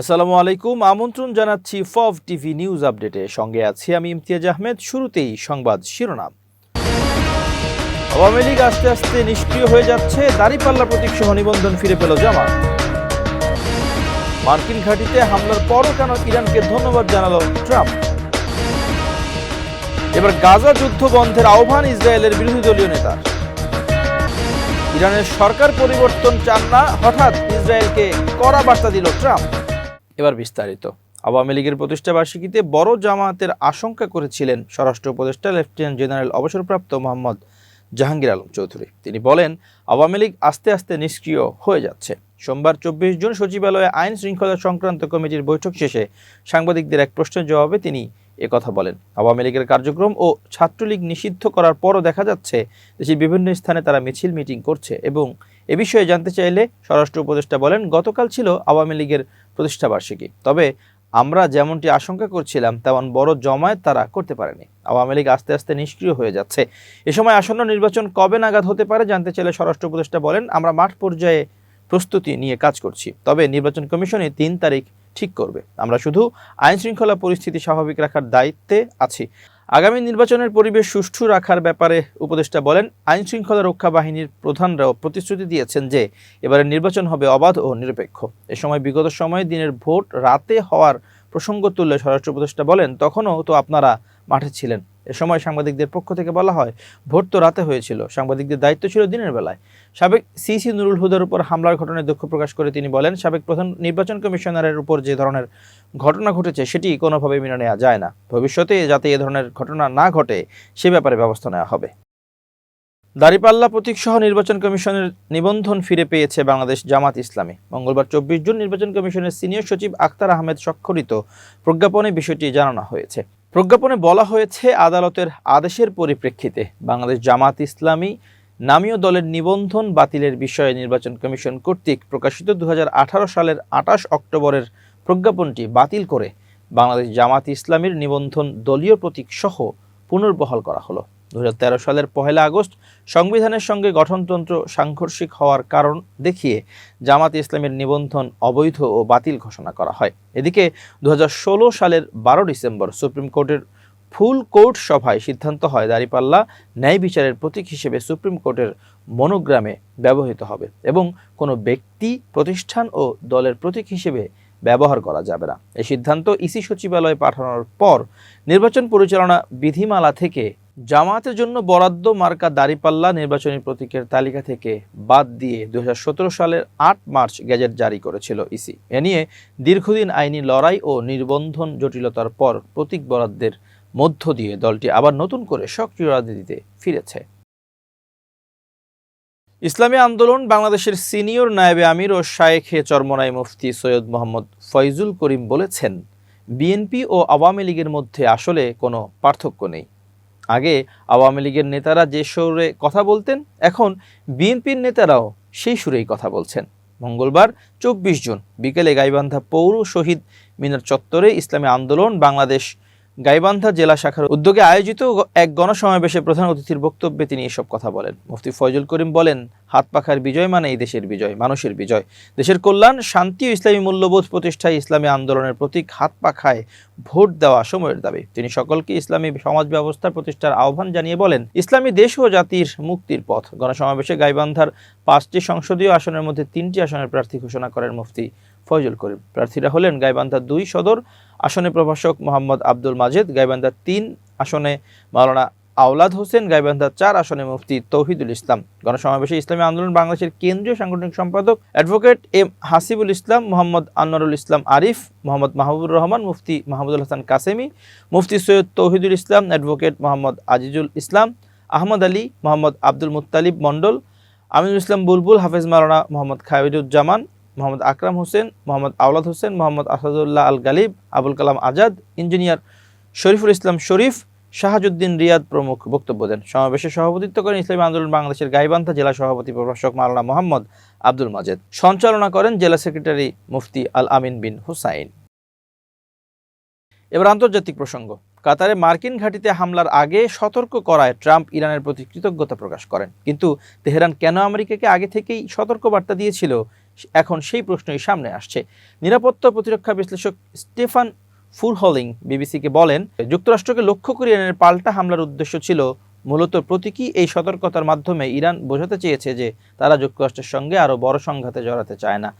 আসসালামু আলাইকুম। আমন্ত্রণ জানাচ্ছি ফভ টিভি নিউজ আপডেটে। সঙ্গে আছি আমি ইমতিয়াজ আহমেদ। শুরুতেই সংবাদ শিরোনাম। আওয়ামী লীগ আস্তে আস্তে নিষ্ক্রিয় হয়ে যাচ্ছে। দাঁড়িপাল্লা প্রতীক সহ নিবন্ধন ফিরে পেল জামা মার্কিন ঘাঁটিতে হামলার পরও কেন ইরানকে ধন্যবাদ জানালো ট্রাম্প? এবার গাজা যুদ্ধ বন্ধের আহ্বান ইসরায়েলের বিরোধী দলীয় নেতা ইরানের সরকার পরিবর্তন চান না। হঠাৎ ইসরায়েলকে কড়া বার্তা দিল ট্রাম্প। এবার বিস্তারিত। আওয়ামী লীগের প্রতিষ্ঠা বার্ষিকীতে বড় জামাতের আশঙ্কা করেছিলেন স্বরাষ্ট্র উপদেষ্টা লেফটেন্যান্ট জেনারেল অবসরপ্রাপ্ত মোহাম্মদ জাহাঙ্গীর আলম চৌধুরী। তিনি বলেন, আওয়ামী লীগ আস্তে আস্তে নিষ্ক্রিয় হয়ে যাচ্ছে। সোমবার চব্বিশ জুন সচিবালয়ে আইন শৃঙ্খলা সংক্রান্ত কমিটির বৈঠক শেষে সাংবাদিকদের এক প্রশ্নের জবাবে তিনি কথা বলেন। আওয়ামী লীগের কার্যক্রম ও ছাত্রলীগ নিষিদ্ধ করার পরও দেখা যাচ্ছে দেশের বিভিন্ন স্থানে তারা মিছিল মিটিং করছে এবং এ বিষয়ে জানতে চাইলে স্বরাষ্ট্র উপদেষ্টা বলেন, গতকাল ছিল আওয়ামী লীগের প্রতিষ্ঠাবার্ষিকী তবে আমরা যেমনটি আশঙ্কা করছিলাম, তেমন বড় জমায়েত তারা করতে পারেনি। আওয়ামী লীগ আস্তে আস্তে নিষ্ক্রিয় হয়ে যাচ্ছে। এ সময় আসন্ন নির্বাচন কবে নাগাদ হতে পারে জানতে চাইলে স্বরাষ্ট্র উপদেষ্টা বলেন, আমরা মাঠ পর্যায়ে প্রস্তুতি নিয়ে কাজ করছি। তবে নির্বাচন কমিশনে তিন তারিখ ঠিক করবে। আমরা শুধু আইন শৃঙ্খলা পরিস্থিতি স্বাভাবিক রাখার দায়িত্বে আছি। আগামী নির্বাচনের পরিবেশ সুষ্ঠু রাখার ব্যাপারে উপদেষ্টা বলেন আইন শৃঙ্খলা রক্ষা বাহিনীর প্রধানরাও প্রতিশ্রুতি দিয়েছেন যে এবারে নির্বাচন হবে অবাধ ও নিরপেক্ষ। এ সময় বিগত সময়ে দিনের ভোট রাতে হওয়ার প্রসঙ্গ তুললে স্বরাষ্ট্র উপদেষ্টা বলেন, তখনও তো আপনারা মাঠে ছিলেন। এ সময় সাংবাদিকদের পক্ষ থেকে বলা হয়, ভোট তো রাতে হয়েছিল। সাংবাদিকদের দায়িত্ব ছিল দিনের বেলায়। সাবেক সিসি নুরুল হুদার উপর হামলার ঘটনায় দুঃখ প্রকাশ করে তিনি বলেন, সাবেক প্রধান নির্বাচন কমিশনারের উপর যে ধরনের ঘটনা ঘটেছে সেটি কোনোভাবে মেনে নেওয়া যায় না। ভবিষ্যতে যাতে এ ধরনের ঘটনা না ঘটে, সে ব্যাপারে ব্যবস্থা নেওয়া হবে। দাঁড়িপাল্লা প্রতীক সহ নির্বাচন কমিশনের নিবন্ধন ফিরে পেয়েছে বাংলাদেশ জামাত ইসলামী। মঙ্গলবার চব্বিশ জুন নির্বাচন কমিশনের সিনিয়র সচিব আক্তার আহমেদ স্বাক্ষরিত প্রজ্ঞাপনে বিষয়টি জানানো হয়েছে। প্রজ্ঞাপনে বলা হয়েছে, আদালতের আদেশের পরিপ্রেক্ষিতে বাংলাদেশ জামাত ইসলামী নামীয় দলের নিবন্ধন বাতিলের বিষয়ে নির্বাচন কমিশন কর্তৃক প্রকাশিত দু হাজার আঠারো সালের আঠাশ অক্টোবরের প্রজ্ঞাপনটি বাতিল করে বাংলাদেশ জামাত ইসলামীর নিবন্ধন দলীয় প্রতীক সহ পুনর্বহাল করা হলো। দু হাজার তেরো সালের পহেলা আগস্ট সংবিধানের সঙ্গে গঠনতন্ত্র সাংঘর্ষিক হওয়ার কারণ দেখিয়ে জামাত ইসলামের নিবন্ধন অবৈধ ও বাতিল ঘোষণা করা হয়। এদিকে দু হাজার ষোলো সালের বারো ডিসেম্বর সুপ্রিম কোর্টের ফুল কোর্ট সভায় সিদ্ধান্ত হয় দাঁড়িপাল্লা ন্যায় বিচারের প্রতীক হিসেবে সুপ্রিম কোর্টের মনোগ্রামে ব্যবহৃত হবে এবং কোনো ব্যক্তি, প্রতিষ্ঠান ও দলের প্রতীক হিসেবে ব্যবহার করা যাবে না। এই সিদ্ধান্ত ইসি সচিবালয়ে পাঠানোর পর নির্বাচন পরিচালনা বিধিমালা থেকে জামায়াতের জন্য বরাদ্দ মার্কা দাঁড়িপাল্লা নির্বাচনী প্রতীকের তালিকা থেকে বাদ দিয়ে দু হাজার সতেরো সালের আট মার্চ গেজেট জারি করেছিল ইসি। এ নিয়ে দীর্ঘদিন আইনি লড়াই ও নির্বন্ধন জটিলতার পর প্রতীক বরাদ্দের মধ্য দিয়ে দলটি আবার নতুন করে সক্রিয় রাজনীতিতে ফিরেছে। ইসলামী আন্দোলন বাংলাদেশের সিনিয়র নায়েবে আমির ও শায়েখে চরমনাই মুফতি সৈয়দ মোহাম্মদ ফয়জুল করিম বলেছেন, বিএনপি ও আওয়ামী লীগের মধ্যে আসলে কোনো পার্থক্য নেই। আগে আওয়ামী লীগের নেতারা যে সুরে কথা বলতেন, এখন বিএনপির নেতারাও সেই সুরেই কথা বলছেন। মঙ্গলবার, চব্বিশ জুন, বিকেলে গাইবান্ধা পৌর শহীদ মিনার চত্বরে ইসলামী আন্দোলন, বাংলাদেশ গাইবান্ধা জেলা শাখার উদ্যোগে আয়োজিত এক গণসমাবেশে প্রধান অতিথির বক্তব্যে তিনি এসব কথা বলেন। মুফতি ফয়জুল করিম বলেন, হাত পাখার বিজয় মানে এই দেশের বিজয়, মানুষের বিজয়। দেশের কল্যাণ, শান্তি ও ইসলামী মূল্যবোধ প্রতিষ্ঠায় ইসলামী আন্দোলনের প্রতীক হাত পাখায় ভোট দেওয়া সময়ের দাবি। তিনি সকলকে ইসলামী সমাজ ব্যবস্থা প্রতিষ্ঠার আহ্বান জানিয়ে বলেন, ইসলামী দেশ ও জাতির মুক্তির পথ। গণসমাবেশে গাইবান্ধার পাঁচটি সংসদীয় আসনের মধ্যে তিনটি আসনের প্রার্থী ঘোষণা করেন মুফতি ফয়জুল করিম। প্রার্থীরা হলেন গাইবান্ধা দুই সদর আসনে প্রভাষক মোহাম্মদ আব্দুল মাজেদ, গাইবান্ধা তিন আসনে মাওলানা আওলাদ হোসেন, গাইবান্ধা চার আসনে মুফতি তৌহিদুল ইসলাম। গণসমাবেশে ইসলামী আন্দোলন বাংলাদেশের কেন্দ্রীয় সাংগঠনিক সম্পাদক advocate M Hasibul Islam, Mohammad Anwarul Islam Arif, Mohammad Mahbubur Rahman, Mufti Mahmudul Hasan Kasemi, Mufti Syed Tauhidul Islam, advocate Mohammad Azizul Islam, Ahmad Ali, Mohammad Abdul Muttalib Mondal, Aminul Islam Bulbul, Hafez Maulana Mohammad Khabiruzzaman Mohammad Akram Hossain, Mohammad Awlad Hossain, Mohammad Asadullah Al Ghalib, Abul Kalam Azad, engineer Shariful Islam Sharif, Shahajuddin Riad প্রমুখ বক্তব্য দেন। সমাবেশে সভাপতিত্ব করেন ইসলামী আন্দোলন বাংলাদেশের গাইবান্ধা জেলা সভাপতি প্রভাষক মাওলানা মোহাম্মদ আব্দুল মাজেদ। সঞ্চালনা করেন জেলা সেক্রেটারি মুফতি আল আমিন বিন হুসাইন। এবার আন্তর্জাতিক প্রসঙ্গ। কাতারে মার্কিন ঘাঁটিতে হামলার আগে সতর্ক করায় ট্রাম্প ইরানের প্রতি কৃতজ্ঞতা প্রকাশ করেন। কিন্তু তেহরান কেন আমেরিকাকে আগে থেকেই সতর্ক বার্তা দিয়েছিল এখন সেই প্রশ্নই সামনে আসছে। নিরাপত্তা প্রতিরক্ষা বিশ্লেষক স্টেফান ফুরহলিং বিবিসিকে বলেন, যুক্তরাষ্ট্রকে লক্ষ্য করে ইরানের পাল্টা হামলার উদ্দেশ্য ছিল মূলত প্রতীকী এই সতর্কতার মাধ্যমে ইরান বোঝাতে চেয়েছে যে তারা যুক্তরাষ্ট্রের সঙ্গে আরও বড় সংঘাতে জড়াতে চায় না।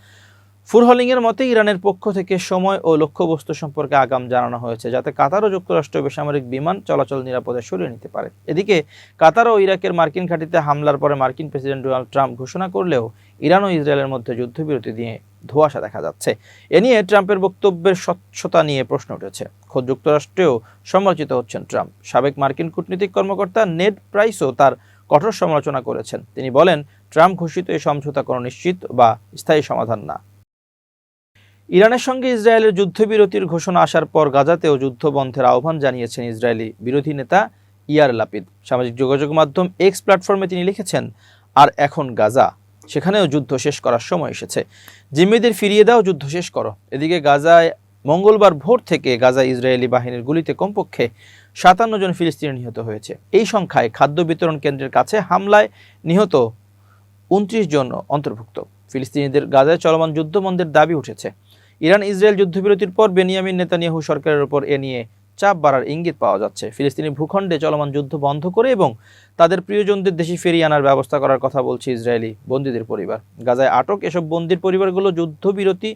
ফুরহলিংয়ের মতে, ইরানের পক্ষ থেকে সময় ও লক্ষ্যবস্তু সম্পর্কে আগাম জানানো হয়েছে, যাতে কাতার ও যুক্তরাষ্ট্র বেসামরিক বিমান চলাচল নিরাপদে সরিয়ে নিতে পারে। এদিকে, কাতার ও ইরাকের মার্কিন ঘাঁটিতে হামলার পরে মার্কিন প্রেসিডেন্ট ডোনাল্ড ট্রাম্প ঘোষণা করলেও ইরান ও ইসরায়েলের মধ্যে যুদ্ধবিরতি নিয়ে ধোঁয়াশা দেখা যাচ্ছে। এ নিয়ে ট্রাম্পের বক্তব্যের স্বচ্ছতা নিয়ে প্রশ্ন উঠেছে। খোদ যুক্তরাষ্ট্রেও সমালোচিত হচ্ছেন ট্রাম্প। সাবেক মার্কিন কূটনীতিক কর্মকর্তা নেড প্রাইসও তার কঠোর সমালোচনা করেছেন। তিনি বলেন, ট্রাম্প ঘোষিত এই সমঝোতা কোনো নিশ্চিত বা স্থায়ী সমাধান না। ইরানের সঙ্গে ইসরায়েলের যুদ্ধবিরতির ঘোষণা আসার পর গাজাতেও যুদ্ধ বন্ধের আহ্বান জানিয়েছেন ইসরায়েলি বিরোধী নেতা ইয়ার লাপিদ। সামাজিক যোগাযোগ মাধ্যম এক্স প্ল্যাটফর্মে তিনি লিখেছেন, আর এখন গাজা। সেখানেও যুদ্ধ শেষ করার সময় এসেছে। জিম্মিদের ফিরিয়ে দাও, যুদ্ধ শেষ করো। এদিকে গাজায় মঙ্গলবার ভোর থেকে গাজা ইসরায়েলি বাহিনীর গুলিতে কমপক্ষে সাতান্ন জন ফিলিস্তিনি নিহত হয়েছে। এই সংখ্যায় খাদ্য বিতরণ কেন্দ্রের কাছে হামলায় নিহত উনত্রিশ জন অন্তর্ভুক্ত। ফিলিস্তিনিদের গাজায় চলমান যুদ্ধবন্ধের দাবি উঠেছে। ইরান ইসরায়েল যুদ্ধবিরতির পর বেনিয়ামিন নেতানিয়াহু সরকারের উপর এ নিয়ে চাপ বাড়ার ইঙ্গিত পাওয়া যাচ্ছে। ফিলিস্তিনি ভূখণ্ডে চলমান যুদ্ধ বন্ধ করে এবং তাদের প্রিয়জনদের দেশে ফিরিয়ে আনার ব্যবস্থা করার কথা বলছে ইসরায়েলি বন্দীদের পরিবার। গাজায় আটক এসব বন্দির পরিবারগুলো যুদ্ধবিরতি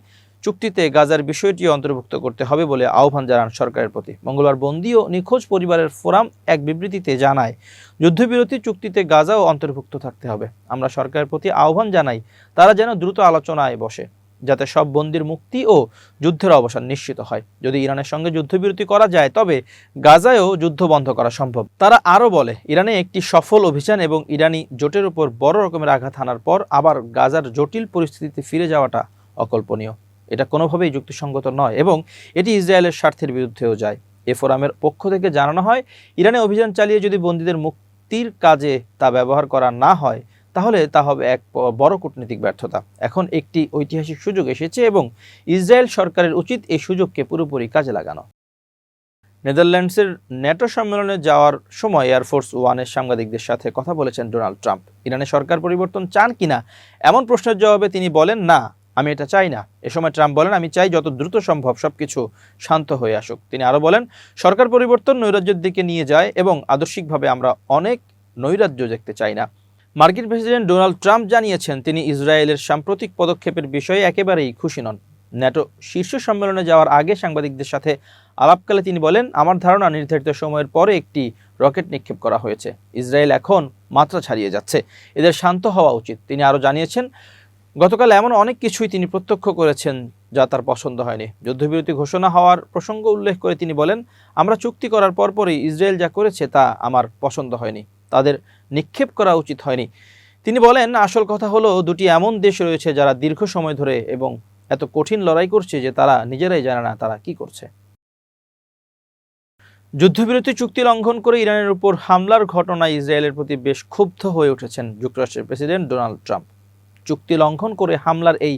চুক্তিতে গাজার বিষয়টি অন্তর্ভুক্ত করতে হবে বলে আহ্বান জানান সরকারের প্রতি। মঙ্গলবার বন্দী ও নিখোঁজ পরিবারের ফোরাম এক বিবৃতিতে জানায়, যুদ্ধবিরতি চুক্তিতে গাজাও অন্তর্ভুক্ত থাকতে হবে। আমরা সরকারের প্রতি আহ্বান জানাই, তারা যেন দ্রুত আলোচনায় বসে। যাতে সব বন্দির মুক্তি ও যুদ্ধের অবসান নিশ্চিত হয়। যদি ইরানের সঙ্গে যুদ্ধবিরতি করা যায়, তবে গাজায়ও যুদ্ধ বন্ধ করা সম্ভব। তারা আরও বলে, ইরানে একটি সফল অভিযান এবং ইরানি জোটের উপর বড় রকমের আঘাত হানার পর আবার গাজার জটিল পরিস্থিতিতে ফিরে যাওয়াটা অকল্পনীয়। এটা কোনোভাবেই যুক্তিসঙ্গত নয় এবং এটি ইসরায়েলের স্বার্থের বিরুদ্ধেও যায়। এ ফোরামের পক্ষ থেকে জানানো হয়, ইরানে অভিযান চালিয়ে যদি বন্দীদের মুক্তির কাজে তা ব্যবহার করা না হয় তাহলে তা হবে এক বড় কূটনৈতিক ব্যর্থতা। এখন একটি ঐতিহাসিক সুযোগ এসেছে এবং ইসরায়েল সরকারের উচিত এই সুযোগকে পুরোপুরি কাজে লাগানো। নেদারল্যান্ডসের ন্যাটো সম্মেলনে যাওয়ার সময় এয়ারফোর্স ওয়ানের সাংবাদিকদের সাথে কথা বলেছেন ডোনাল্ড ট্রাম্প। ইরানের সরকার পরিবর্তন চান কিনা এমন প্রশ্নের জবাবে তিনি বলেন, না, আমি এটা চাই না। এ সময় ট্রাম্প বলেন, আমি চাই যত দ্রুত সম্ভব সব কিছু শান্ত হয়ে আসুক। তিনি আরও বলেন, সরকার পরিবর্তন নৈরাজ্যের দিকে নিয়ে যায় এবং আদর্শিকভাবে আমরা অনেক নৈরাজ্য দেখতে চাই না। মার্কিন প্রেসিডেন্ট ডোনাল্ড ট্রাম্প জানিয়েছেন তিনি ইসরায়েলের সাম্প্রতিক পদক্ষেপের বিষয়ে একেবারেই খুশি নন। ন্যাটো শীর্ষ সম্মেলনে যাওয়ার আগে সাংবাদিকদের সাথে আলাপকালে তিনি বলেন, আমার ধারণা নির্ধারিত সময়ের পরে একটি রকেট নিক্ষেপ করা হয়েছে। ইসরায়েল এখন মাত্রা ছাড়িয়ে যাচ্ছে। এদের শান্ত হওয়া উচিত। তিনি আরও জানিয়েছেন, গতকাল এমন অনেক কিছুই তিনি প্রত্যক্ষ করেছেন যা তার পছন্দ হয়নি। যুদ্ধবিরতি ঘোষণা হওয়ার প্রসঙ্গ উল্লেখ করে তিনি বলেন, আমরা চুক্তি করার পরপরই ইসরায়েল যা করেছে তা আমার পছন্দ হয়নি। তাদের নিক্ষেপ করা উচিত হয়নি। তিনি বলেন, আসল কথা হলো, দুটি এমন দেশ রয়েছে যারা দীর্ঘ সময় ধরে এবং এত কঠিন লড়াই করছে যে তারা নিজেরাই জানে না তারা কি করছে। যুদ্ধবিরতি চুক্তি লঙ্ঘন করে ইরানের উপর হামলার ঘটনায় ইসরায়েলের প্রতি বেশ ক্ষুব্ধ হয়ে উঠেছেন যুক্তরাষ্ট্রের প্রেসিডেন্ট ডোনাল্ড ট্রাম্প। চুক্তি লঙ্ঘন করে হামলার এই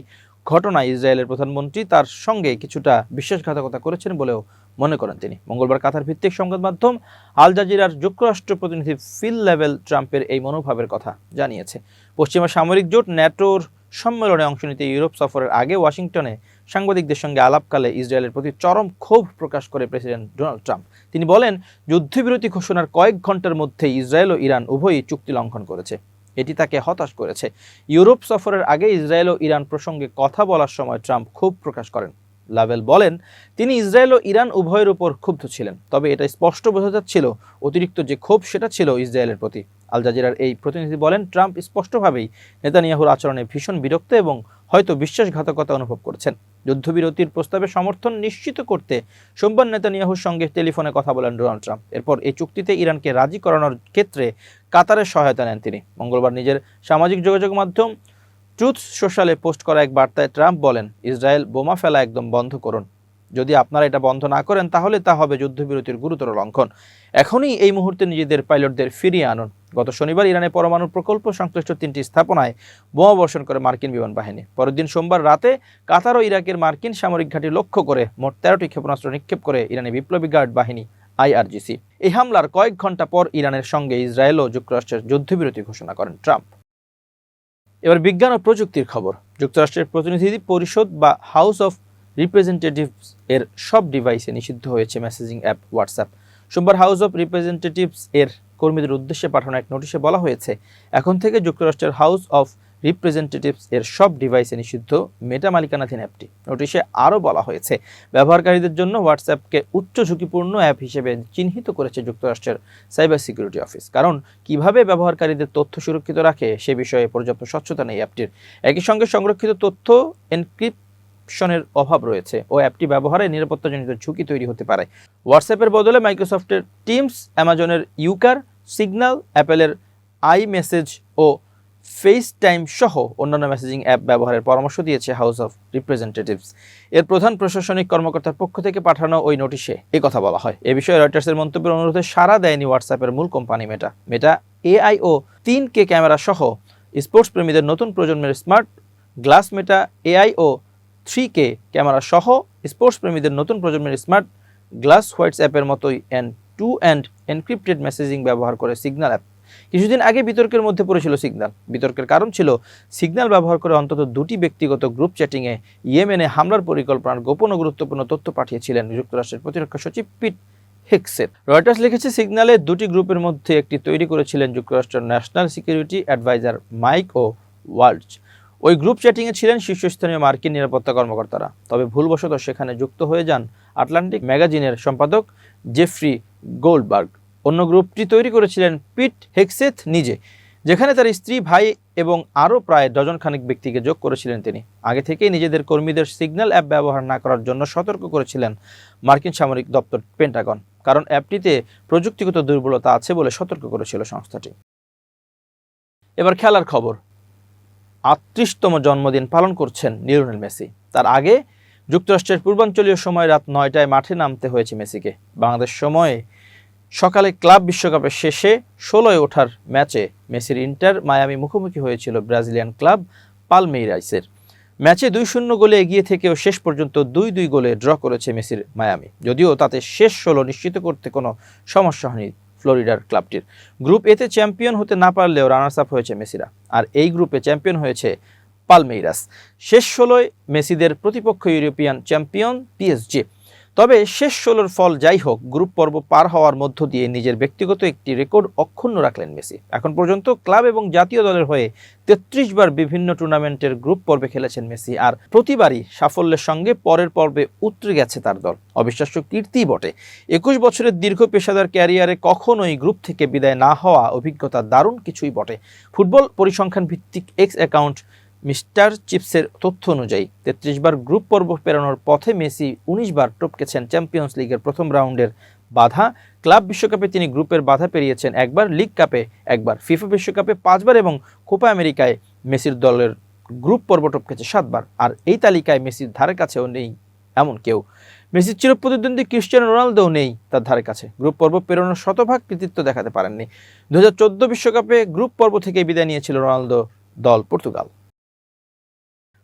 ঘটনায় ইসরায়েলের প্রধানমন্ত্রী তার সঙ্গে কিছুটা বিশ্বাসঘাতকতা করেছেন বলেও মনে করেন তিনি। মঙ্গলবার কাতার ভিত্তিক সংবাদ মাধ্যম আল জাজিরার যুক্তরাষ্ট্র প্রতিনিধি ফিল লেভেল ট্রাম্পের এই মনোভাবের কথা জানিয়েছে। পশ্চিমা সামরিক জোট ন্যাটোর সম্মেলনে অংশ নিতে ইউরোপ সফরের আগে ওয়াশিংটনে সাংবাদিকদের সঙ্গে আলাপকালে ইসরায়েলের প্রতি চরম ক্ষোভ প্রকাশ করে প্রেসিডেন্ট ডোনাল্ড ট্রাম্প। তিনি বলেন, যুদ্ধবিরতি ঘোষণার কয়েক ঘণ্টার মধ্যে ইসরায়েল ও ইরান উভয়ই চুক্তি লঙ্ঘন করেছে। এটি তাকে হতাশ করেছে। ইউরোপ সফরের আগে ইসরায়েল ও ইরান প্রসঙ্গে কথা বলার সময় ট্রাম্প ক্ষোভ প্রকাশ করেন। লাভেল বলেন, তিনি ইসরায়েল ও ইরান উভয়ের উপর ক্ষুব্ধ ছিলেন, তবে এটা স্পষ্ট বোঝা যাচ্ছিল, অতিরিক্ত যে ক্ষোভ সেটা ছিল ইসরায়েলের প্রতি। আল জাজিরার এই প্রতিনিধি বলেন, ট্রাম্প স্পষ্টভাবেই নেতানিয়াহুর আচরণে ভীষণ বিরক্ত এবং হয়তো বিশ্বাসঘাতকতা অনুভব করছেন। যুদ্ধবিরতির প্রস্তাবে সমর্থন নিশ্চিত করতে সোমবার নেতানিয়াহুর সঙ্গে টেলিফোনে কথা বলেন ডোনাল্ড ট্রাম্প। এরপর এই চুক্তিতে ইরানকে রাজি করানোর ক্ষেত্রে কাতারের সহায়তা নেন তিনি। মঙ্গলবার নিজের সামাজিক যোগাযোগ মাধ্যম ট্রুথ সোশ্যালে পোস্ট করা এক বার্তায় ট্রাম্প বলেন, ইসরায়েল বোমা ফেলা একদম বন্ধ করুন। যদি আপনারা এটা বন্ধ না করেন, তাহলে তা হবে যুদ্ধবিরতির গুরুতর লঙ্ঘন। এখনই এই মুহূর্তে নিজেদের পাইলটদের ফিরিয়ে আনুন। গত শনিবার ইরানের পরমাণু প্রকল্প সংশ্লিষ্ট তিনটি স্থাপনায় বোমা বর্ষণ করে মার্কিন বিমান বাহিনী। পরের দিন সোমবার রাতে কাতার ও ইরাকের মার্কিন সামরিক ঘাঁটি লক্ষ্য করে মোট তেরোটি ক্ষেপণাস্ত্র নিক্ষেপ করে ইরানের বিপ্লবী গার্ড বাহিনী, আইআরজিসি। এই হামলার কয়েক ঘণ্টা পর ইরানের সঙ্গে ইসরায়েল ও যুক্তরাষ্ট্রের যুদ্ধবিরতি ঘোষণা করেন ট্রাম্প। এবার বিজ্ঞান ও প্রযুক্তির খবর। যুক্তরাষ্ট্রের প্রতিনিধি পরিষদ বা হাউস অফ রিপ্রেজেন্টেটিভস এর সব ডিভাইসে নিষিদ্ধ হয়েছে মেসেজিং অ্যাপ হোয়াটসঅ্যাপ। সোমবার হাউস অফ রিপ্রেজেন্টেটিভস এর কর্মীদের উদ্দেশ্যে পাঠানো এক নোটিশে বলা হয়েছে, এখন থেকে যুক্তরাষ্ট্রের হাউস অফ রিপ্রেজেন্টেটিভস এর সব ডিভাইসে নিষিদ্ধ মেটা মালিকানাধীন অ্যাপটি। নোটিশে আরও বলা হয়েছে, ব্যবহারকারীদের জন্য হোয়াটসঅ্যাপকে উচ্চ ঝুঁকিপূর্ণ অ্যাপ হিসেবে চিহ্নিত করেছে যুক্তরাষ্ট্রের সাইবার সিকিউরিটি অফিস। কারণ, কীভাবে ব্যবহারকারীদের তথ্য সুরক্ষিত রাখে সে বিষয়ে পর্যাপ্ত স্বচ্ছতা নেই অ্যাপটির। একই সঙ্গে সংরক্ষিত তথ্য এনক্রিপশনের অভাব রয়েছে। ও অ্যাপটি ব্যবহারে নিরাপত্তাজনিত ঝুঁকি তৈরি হতে পারে। হোয়াটসঅ্যাপের বদলে মাইক্রোসফটের টিমস অ্যামাজনের ইউকার সিগন্যাল অ্যাপেলের আই মেসেজ ও ফেস টাইম সহ অন্যান্য মেসেজিং অ্যাপ ব্যবহারের পরামর্শ দিয়েছে হাউস অফ রিপ্রেজেন্টেটিভস এর প্রধান প্রশাসনিক কর্মকর্তার পক্ষ থেকে পাঠানো ওই নোটিশে এ কথা বলা হয়। এ বিষয়ে রয়টার্সের মন্তব্যের অনুরোধে সাড়া দেয়নি হোয়াটসঅ্যাপের মূল কোম্পানি মেটা মেটা এআই ও তিন কে ক্যামেরা সহ স্পোর্টস প্রেমীদের নতুন প্রজন্মের স্মার্ট গ্লাস মেটা এআই ও থ্রি কে ক্যামেরা সহ স্পোর্টস প্রেমীদের নতুন প্রজন্মের স্মার্ট গ্লাস হোয়াটসঅ্যাপের মতোই end to end encrypted messaging ব্যবহার করে সিগন্যাল অ্যাপ। কিছুদিন আগে বিতর্কের মধ্যে পড়েছিল সিগন্যাল। বিতর্কের কারণ ছিল সিগন্যাল ব্যবহার করে অন্তত দুটি ব্যক্তিগত গ্রুপ চ্যাটিংয়ে ইয়েমেনে হামলার পরিকল্পনার গোপন ও গুরুত্বপূর্ণ তথ্য পাঠিয়েছিলেন যুক্তরাষ্ট্রের প্রতিরক্ষা সচিব পিট হেক্সের। রয়টার্স লিখেছে, সিগন্যালে দুটি গ্রুপের মধ্যে একটি তৈরি করেছিলেন যুক্তরাষ্ট্রের ন্যাশনাল সিকিউরিটি অ্যাডভাইজার মাইক ও ওয়ার্ল্ড ওই গ্রুপ চ্যাটিংয়ে ছিলেন শীর্ষস্থানীয় মার্কিন নিরাপত্তা কর্মকর্তারা। তবে ভুলবশত সেখানে যুক্ত হয়ে যান আটলান্টিক ম্যাগাজিনের সম্পাদক জেফ্রি গোল্ডবার্গ। অন্য গ্রুপটি তৈরি করেছিলেন পিট হেক্সেথ নিজে, যেখানে তার স্ত্রী, ভাই এবং আরও প্রায় ডজন খানিক ব্যক্তিকে যোগ করেছিলেন তিনি। আগে থেকেই নিজেদের কর্মীদের সিগন্যাল অ্যাপ ব্যবহার না করার জন্য সতর্ক করেছিলেন মার্কিন সামরিক দপ্তর পেন্টাগন। কারণ অ্যাপটিতে প্রযুক্তিগত দুর্বলতা আছে বলে সতর্ক করেছিল সংস্থাটি। এবার খেলার খবর। আটত্রিশতম জন্মদিন পালন করছেন লিওনেল মেসি। তার আগে যুক্তরাষ্ট্রের পূর্বাঞ্চলীয় সময় রাত নয়টায় মাঠে নামতে হয়েছে মেসিকে। বাংলাদেশ সময়ে সকালে ক্লাব বিশ্বকাপের শেষে ষোলোয় ওঠার ম্যাচে মেসির ইন্টার মায়ামি মুখোমুখি হয়েছিল ব্রাজিলিয়ান ক্লাব পালমেইরাইসের। ম্যাচে দুই শূন্য গোলে এগিয়ে থেকেও শেষ পর্যন্ত দুই দুই গোলে ড্র করেছে মেসির মায়ামি। যদিও তাতে শেষ ষোলো নিশ্চিত করতে কোনো সমস্যা হয়নি ফ্লোরিডার ক্লাবটির। গ্রুপ এতে চ্যাম্পিয়ন হতে না পারলেও রানার্স আপ হয়েছে মেসিরা। আর এই গ্রুপে চ্যাম্পিয়ন হয়েছে পালমেইরাস। শেষ ষোলোয় মেসিদের প্রতিপক্ষ ইউরোপিয়ান চ্যাম্পিয়ন পিএসজি তবে শেষ ষোলোর ফল যাই হোক, গ্রুপ পর্ব পার হওয়ার মধ্য দিয়ে নিজের ব্যক্তিগত একটি রেকর্ড অক্ষুণ্ণ রাখলেন মেসি। এখন পর্যন্ত ক্লাব এবং জাতীয় দলের হয়ে তেত্রিশ বার বিভিন্ন টুর্নামেন্টের গ্রুপ পর্বে খেলেছেন মেসি, আর প্রতিবারই সাফল্যের সঙ্গে পরের পর্বে উতরে গেছে তার দল। অবিশ্বাস্য কীর্তি বটে। একুশ বছরের দীর্ঘ পেশাদার ক্যারিয়ারে কখনোই গ্রুপ থেকে বিদায় না হওয়া অভিজ্ঞতা দারুণ কিছুই বটে। ফুটবল পরিসংখ্যান ভিত্তিক এক্স অ্যাকাউন্ট মিস্টার চিপসের তথ্য অনুযায়ী তেত্রিশ বার গ্রুপ পর্ব পেরোনোর পথে মেসি উনিশ বার টপকেছেন চ্যাম্পিয়ন্স লিগের প্রথম রাউন্ডের বাধা। ক্লাব বিশ্বকাপে তিনি গ্রুপের বাধা পেরিয়েছেন একবার, লিগ কাপে একবার, ফিফা বিশ্বকাপে পাঁচবার এবং কোপা আমেরিকায় মেসির দলের গ্রুপ পর্ব টপকেছে সাতবার। আর এই তালিকায় মেসির ধারে কাছেও নেই এমন কেউ। মেসির চিরপ্রতিদ্বন্দ্বী ক্রিশ্চিয়ানো রোনালদোও নেই তার ধারে কাছে। গ্রুপ পর্ব পেরোনোর শতভাগ কৃতিত্ব দেখাতে পারেননি। দু বিশ্বকাপে গ্রুপ পর্ব থেকে বিদায় নিয়েছিল রোনালদো দল পর্তুগাল।